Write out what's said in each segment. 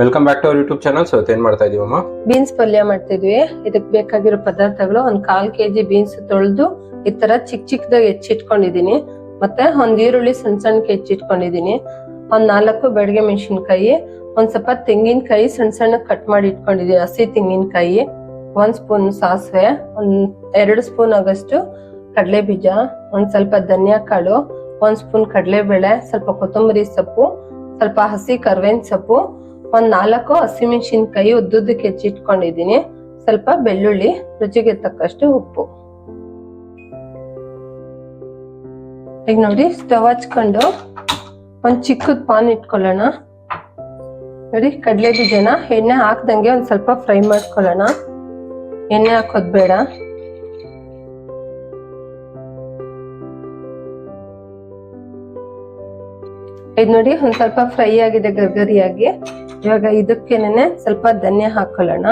Welcome back to our YouTube channel so ಏನ್ ಮಾಡ್ತಾ ಇದೀವಮ್ಮ beans ಪಲ್ಯ ಮಾಡ್ತಿದ್ವಿ. ಇದಕ್ ಬೇಕಾಗಿರೋ ಪದಾರ್ಥಗಳು ಒಂದ್ ಕಾಲ್ ಕೆಜಿ ಬೀನ್ಸ್ ತೊಳೆದು ಈ ತರ ಚಿಕ್ಕ ಚಿಕ್ಕದಾಗಿ ಹೆಚ್ಚಿಟ್ಕೊಂಡಿದೀನಿ. ಮತ್ತೆ ಒಂದ್ ಈರುಳ್ಳಿ ಸಣ್ಣ ಸಣ್ಣಕ್ಕೆ ಹೆಚ್ಚಿಟ್ಕೊಂಡಿದೀನಿ. ಒಂದ್ ನಾಲ್ಕು ಬೆಳಗ್ಗೆ ಮೆಣಸಿನ್ಕಾಯಿ, ಒಂದ್ ಸ್ವಲ್ಪ ತೆಂಗಿನಕಾಯಿ ಸಣ್ಣ ಸಣ್ಣ ಕಟ್ ಮಾಡಿ ಇಟ್ಕೊಂಡಿದೀನಿ. ಹಸಿ ತೆಂಗಿನಕಾಯಿ, ಒಂದ್ ಸ್ಪೂನ್ ಸಾಸಿವೆ, ಒಂದ್ ಎರಡು ಸ್ಪೂನ್ ಆಗಷ್ಟು ಕಡಲೆ ಬೀಜ ಒಂದ್ ಸ್ವಲ್ಪ ಧನಿಯಾ ಕಾಳು, ಒಂದ್ ಸ್ಪೂನ್ ಕಡಲೆಬೇಳೆ, ಸ್ವಲ್ಪ ಕೊತ್ತಂಬರಿ ಸೊಪ್ಪು, ಸ್ವಲ್ಪ ಹಸಿ ಕರ್ವೇನ್ ಸೊಪ್ಪು ಒಂದ್ ನಾಲ್ಕು ಹಸಿಮೆಣಸಿನ್ಕಾಯಿ ಉದ್ದುದ್ದಕ್ಕೆ ಹೆಚ್ಚಿಟ್ಕೊಂಡಿದೀನಿ ಸ್ವಲ್ಪ ಬೆಳ್ಳುಳ್ಳಿ, ರುಚಿಗೆ ತಕ್ಕಷ್ಟು ಉಪ್ಪು. ಈಗ ನೋಡಿ, ಸ್ಟವ್ ಹಚ್ಕೊಂಡು ಒಂದ್ ಚಿಕ್ಕದ್ ಪಾನ್ ಇಟ್ಕೊಳ್ಳೋಣ. ನೋಡಿ ಕಡಲೆ ಬೀಜನ ಎಣ್ಣೆ ಹಾಕ್ದಂಗೆ ಒಂದ್ ಸ್ವಲ್ಪ ಫ್ರೈ ಮಾಡ್ಕೊಳ್ಳೋಣ. ಎಣ್ಣೆ ಹಾಕೋದ್ ಬೇಡ. ಇದು ನೋಡಿ, ಒಂದ್ ಸ್ವಲ್ಪ ಫ್ರೈ ಆಗಿದೆ ಗರ್ಗರಿಯಾಗಿ. ಇವಾಗ ಇದಕ್ಕೇನೆ ಸ್ವಲ್ಪ ಧನ್ಯ ಹಾಕೊಳ್ಳೋಣ.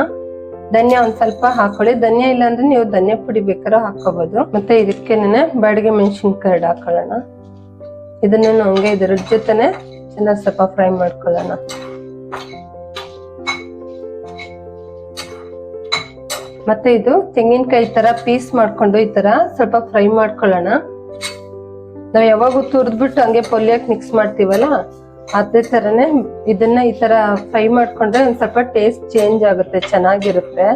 ಧನ್ಯ ಒಂದ್ ಸ್ವಲ್ಪ ಹಾಕೊಳ್ಳಿ. ಧನ್ಯ ಇಲ್ಲ ಅಂದ್ರೆ ನೀವು ಧನ್ಯ ಪುಡಿ ಬೇಕಾದ್ರೂ ಹಾಕೋಬಹುದು ಮತ್ತೆ ಇದಕ್ಕೇನೆ ಬಾಡಿಗೆ ಮೆಣಸಿನ್ಕಾಯಿ ಹಾಕೊಳ್ಳೋಣ. ಇದನ್ನ ಹಂಗೆ ಇದ್ರ ಜೊತೆನೆ ಚೆನ್ನಾಗಿ ಸ್ವಲ್ಪ ಫ್ರೈ ಮಾಡ್ಕೊಳ್ಳೋಣ. ಮತ್ತೆ ಇದು ತೆಂಗಿನಕಾಯಿ ತರ ಪೀಸ್ ಮಾಡ್ಕೊಂಡು ಈ ತರ ಸ್ವಲ್ಪ ಫ್ರೈ ಮಾಡ್ಕೊಳ್ಳೋಣ. ನಾವ್ ಯಾವಾಗೂ ತುರ್ದ್ಬಿಟ್ಟು ಹಂಗೆ ಪೊಲ್ಯಕ್ ಮಿಕ್ಸ್ ಮಾಡ್ತೀವಲ್ಲ? ಅದೇ ತರನೇ ಇದನ್ನ ಈ ತರ ಫ್ರೈ ಮಾಡ್ಕೊಂಡ್ರೆ ಒಂದ್ ಸ್ವಲ್ಪ ಟೇಸ್ಟ್ ಚೇಂಜ್ ಆಗುತ್ತೆ, ಚೆನ್ನಾಗಿರುತ್ತೆ.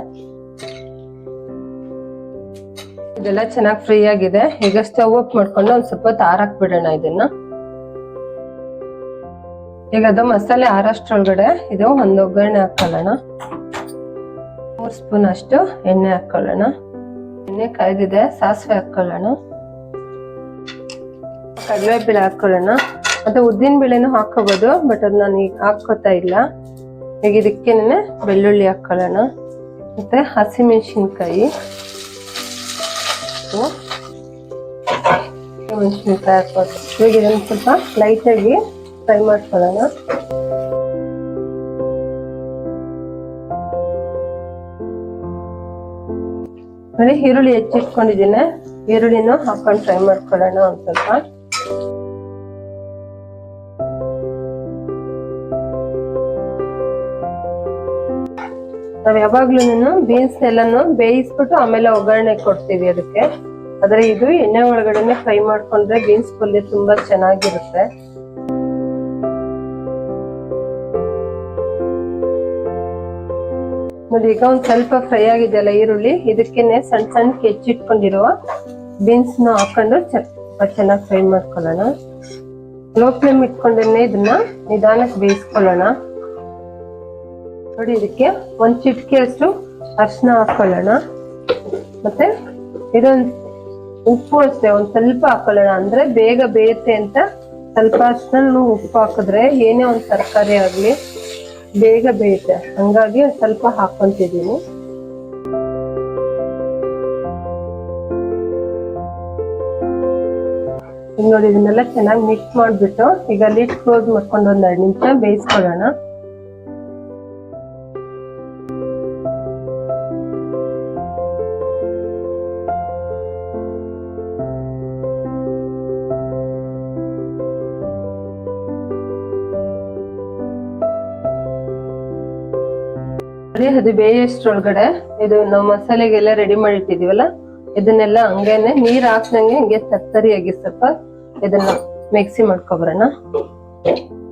ಇದೆಲ್ಲ ಚೆನ್ನಾಗಿ ಫ್ರೈ ಆಗಿದೆ. ಈಗ ಸ್ಟವ್ ಆಫ್ ಮಾಡ್ಕೊಂಡು ಒಂದ್ ಸ್ವಲ್ಪ ಆರಾಕ್ ಬಿಡೋಣ ಇದನ್ನ. ಈಗ ಅದು ಮಸಾಲೆ ಆರಷ್ಟ್ರೊಳಗಡೆ ಇದು ಒಂದ್ ಒಗ್ಗರಣೆ ಹಾಕೊಳ್ಳೋಣ. ಮೂರ್ ಸ್ಪೂನ್ ಅಷ್ಟು ಎಣ್ಣೆ ಹಾಕೊಳ್ಳೋಣ. ಎಣ್ಣೆ ಕಾಯ್ದಿದೆ, ಸಾಸಿವೆ ಹಾಕೊಳ್ಳೋಣ. ಕಡಲೆಬೇಳೆ ಹಾಕೊಳ್ಳೋಣ. ಮತ್ತೆ ಉದ್ದಿನ ಬೇಳೆನೂ ಹಾಕೋಬಹುದು ಬಟ್ ಅದು ನಾನು ಈಗ ಹಾಕೋತಾ ಇಲ್ಲ. ಈಗ ಇದಕ್ಕೇನೆ ಬೆಳ್ಳುಳ್ಳಿ ಹಾಕೊಳ್ಳೋಣ. ಮತ್ತೆ ಹಸಿಮೆಣಸಿನ್ಕಾಯಿ. ಮೆಣಸಿನ್ಕಾಯಿ ಹಾಕೋದು ಈಗ ಇದನ್ನ ಸ್ವಲ್ಪ ಲೈಟಾಗಿ ಫ್ರೈ ಮಾಡ್ಕೊಳ್ಳೋಣ. ಈರುಳ್ಳಿ ಹೆಚ್ಚಿಟ್ಕೊಂಡಿದ್ದೀನಿ. ಈರುಳ್ಳಿನೂ ಹಾಕೊಂಡು ಫ್ರೈ ಮಾಡ್ಕೊಳ್ಳೋಣ ಒಂದು ಸ್ವಲ್ಪ. ನಾವ್ ಯಾವಾಗ್ಲೂ ಬೀನ್ಸ್ ಎಲ್ಲಾನು ಬೇಯಿಸ್ಬಿಟ್ಟು ಆಮೇಲೆ ಒಗ್ಗರಣೆ ಕೊಡ್ತೀವಿ ಅದಕ್ಕೆ. ಆದ್ರೆ ಇದು ಎಣ್ಣೆ ಒಳಗಡೆನೆ ಫ್ರೈ ಮಾಡ್ಕೊಂಡ್ರೆ ಬೀನ್ಸ್ ಪಲ್ಯ ತುಂಬಾ ಚೆನ್ನಾಗಿರುತ್ತೆ. ನೋಡಿ, ಈಗ ಒಂದ್ ಸ್ವಲ್ಪ ಫ್ರೈ ಆಗಿದೆಯಲ್ಲ ಈರುಳ್ಳಿ, ಇದಕ್ಕೇನೆ ಸಣ್ಣ ಸಣ್ಣ ಹೆಚ್ಚಿಟ್ಕೊಂಡಿರುವ ಬೀನ್ಸ್ನ ಹಾಕೊಂಡು ಚೆನ್ನಾಗಿ ಫ್ರೈ ಮಾಡ್ಕೊಳ್ಳೋಣ. ಲೋ ಫ್ಲೇಮ್ ಇಟ್ಕೊಂಡೇನೆ ಇದನ್ನ ನಿಧಾನಕ್ಕೆ ಬೇಯಿಸ್ಕೊಳ್ಳೋಣ. ನೋಡಿ ಇದಕ್ಕೆ ಒಂದ್ ಚಿಟಿಕೆಯಷ್ಟು ಅರ್ಶಿನ ಹಾಕೊಳ್ಳೋಣ. ಮತ್ತೆ ಇದೊಂದ್ ಉಪ್ಪು ಅಷ್ಟೇ, ಒಂದ್ ಸ್ವಲ್ಪ ಹಾಕೊಳ್ಳೋಣ. ಅಂದ್ರೆ ಬೇಗ ಬೇಯುತ್ತೆ ಅಂತ ಸ್ವಲ್ಪ ಅರ್ಶಿನ ಉಪ್ಪು ಹಾಕಿದ್ರೆ ಏನೇ ಒಂದ್ ತರಕಾರಿ ಆಗ್ಲಿ ಬೇಗ ಬೇಯುತ್ತೆ. ಹಂಗಾಗಿ ಒಂದ್ ಸ್ವಲ್ಪ ಹಾಕೊಂತಿದೀನಿ ಈಗ ನೋಡಿ ಇದನ್ನೆಲ್ಲ ಚೆನ್ನಾಗಿ ಮಿಕ್ಸ್ ಮಾಡ್ಬಿಟ್ಟು ಈಗ ಲಿಟ್ ಕ್ಲೋಸ್ ಮಾಡ್ಕೊಂಡು ಒಂದ್ ಎರಡು ನಿಮಿಷ ಬೇಯಿಸ್ಕೊಳ್ಳೋಣ. ಅದೇ ಬೇಯಷ್ಟರೊಳಗಡೆ ಇದು ನಾವು ಮಸಾಲೆಗೆಲ್ಲ ರೆಡಿ ಮಾಡಿ ಇಟ್ಟಿದೀವಲ್ಲ ಇದನ್ನೆಲ್ಲ ಹಂಗೇನೆ ನೀರ್ ಹಾಕ್ದಂಗೆ ಹಂಗೆ ತರ್ತರಿಯಾಗಿ ಸ್ವಲ್ಪ ಇದನ್ನ ಮಿಕ್ಸಿ ಮಾಡ್ಕೊಬರೋಣ.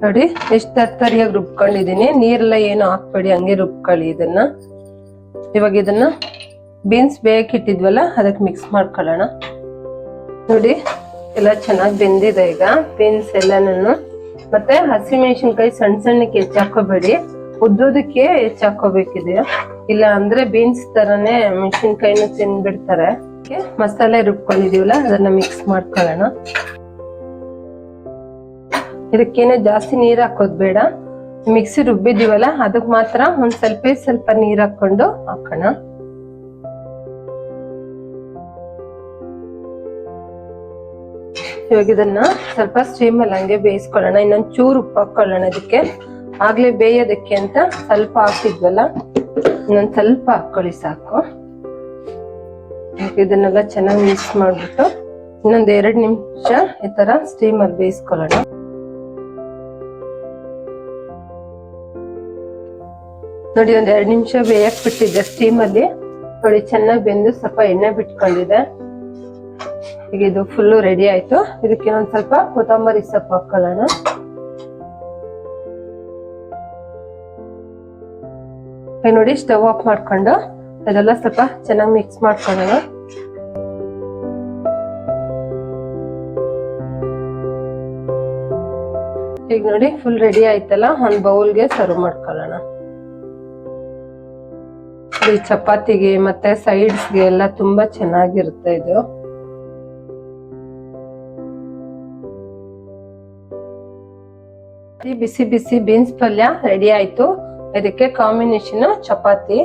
ನೋಡಿ, ಎಷ್ಟ್ ತರ್ತರಿಯಾಗಿ ರುಬ್ಕೊಂಡಿದೀನಿ ನೀರೆಲ್ಲ ಏನು ಹಾಕ್ಬೇಡಿ, ಹಂಗೆ ರುಬ್ಕೊಳ್ಳಿ ಇದನ್ನ. ಇವಾಗ ಇದನ್ನ ಬೀನ್ಸ್ ಬೇಕಿಟ್ಟಿದ್ವಲ್ಲ ಅದಕ್ಕೆ ಮಿಕ್ಸ್ ಮಾಡ್ಕೊಳ್ಳೋಣ. ನೋಡಿ, ಎಲ್ಲ ಚೆನ್ನಾಗಿ ಬೆಂದಿದೆ ಈಗ. ಬೀನ್ಸ್ ಎಲ್ಲಾನು ಮತ್ತೆ ಹಸಿಮೆಣಸಿನ್ಕಾಯಿ ಸಣ್ಣ ಸಣ್ಣಕ್ಕೆ ಹೆಚ್ಚಾಕೋಬೇಡಿ ಉದ್ದೋದಕ್ಕೆ ಹೆಚ್ಚಾಕೋಬೇಕಿದೆ. ಇಲ್ಲ ಅಂದ್ರೆ ಬೀನ್ಸ್ ತರನೇ ಮೆಣಸಿನ್ಕಾಯಿನ ತಿನ್ಬಿಡ್ತಾರೆ. ಅದಕ್ಕೆ ಮಸಾಲೆ ರುಬ್ಕೊಂಡಿದೀವಲ್ಲ, ಅದನ್ನ ಮಿಕ್ಸ್ ಮಾಡ್ಕೊಳ್ಳೋಣ. ಇದಕ್ಕೇನೆ ಜಾಸ್ತಿ ನೀರ್ ಹಾಕೋದ್ ಬೇಡ. ಮಿಕ್ಸಿ ರುಬ್ಬಿದೀವಲ್ಲ, ಅದಕ್ ಮಾತ್ರ ಒಂದ್ ಸ್ವಲ್ಪ ಸ್ವಲ್ಪ ನೀರ್ ಹಾಕೊಂಡು ಹಾಕೋಣ. ಇವಾಗ ಇದನ್ನ ಸ್ವಲ್ಪ ಸ್ಟೀಮ್ ಅಲ್ಲಿ ಹಂಗೆ ಬೇಯಿಸ್ಕೊಳ್ಳೋಣ. ಇನ್ನೊಂದ್ ಚೂರು ಉಪ್ಪು ಹಾಕೊಳ್ಳೋಣ ಇದಕ್ಕೆ. ಆಗ್ಲೇ ಬೇಯೋದಕ್ಕೆ ಅಂತ ಸ್ವಲ್ಪ ಹಾಕಿದ್ವಲ್ಲ ಇನ್ನೊಂದ್ ಸ್ವಲ್ಪ ಹಾಕೊಳ್ಳಿ ಸಾಕು. ಇದನ್ನೆಲ್ಲ ಚೆನ್ನಾಗಿ ಮಿಕ್ಸ್ ಮಾಡ್ಬಿಟ್ಟು ಇನ್ನೊಂದ್ ಎರಡ್ ನಿಮಿಷ ಈ ತರ ಸ್ಟೀಮ್ ಅಲ್ಲಿ ಬೇಯಿಸ್ಕೊಳ್ಳೋಣ. ನೋಡಿ, ಒಂದ್ ಎರಡ್ ನಿಮಿಷ ಬೇಯಕ್ ಬಿಟ್ಟಿದ್ದೆ ಸ್ಟೀಮ್ ಅಲ್ಲಿ ನೋಡಿ, ಚೆನ್ನಾಗಿ ಬೆಂದು ಸ್ವಲ್ಪ ಎಣ್ಣೆ ಬಿಟ್ಕೊಂಡಿದೆ ಈಗ ಇದು ಫುಲ್ಲು ರೆಡಿ ಆಯ್ತು. ಇದಕ್ಕೆ ಒಂದ್ ಸ್ವಲ್ಪ ಕೊತ್ತಂಬರಿ ಸೊಪ್ಪು ಹಾಕೊಳ್ಳೋಣ ಈಗ ನೋಡಿ ಸ್ಟವ್ ಆಫ್ ಮಾಡ್ಕೊಂಡು ಅದೆಲ್ಲ ಸ್ವಲ್ಪ ಚೆನ್ನಾಗಿ ಮಿಕ್ಸ್ ಮಾಡ್ಕೊಳ್ಳೋಣ. ಈಗ ನೋಡಿ ಫುಲ್ ರೆಡಿ ಆಯ್ತಲ್ಲ, ಒಂದು ಬೌಲ್ಗೆ ಸರ್ವ್ ಮಾಡ್ಕೊಳ್ಳೋಣ. ಈ ಚಪಾತಿಗೆ ಮತ್ತೆ ಸೈಡ್ಸ್ಗೆ ಎಲ್ಲ ತುಂಬಾ ಚೆನ್ನಾಗಿರುತ್ತೆ ಇದು. ಈ ಬಿಸಿ ಬಿಸಿ ಬೀನ್ಸ್ ಪಲ್ಯ ರೆಡಿ ಆಯ್ತು. ಇದಕ್ಕೆ ಕಾಂಬಿನೇಷನ್ ಚಪಾತಿ.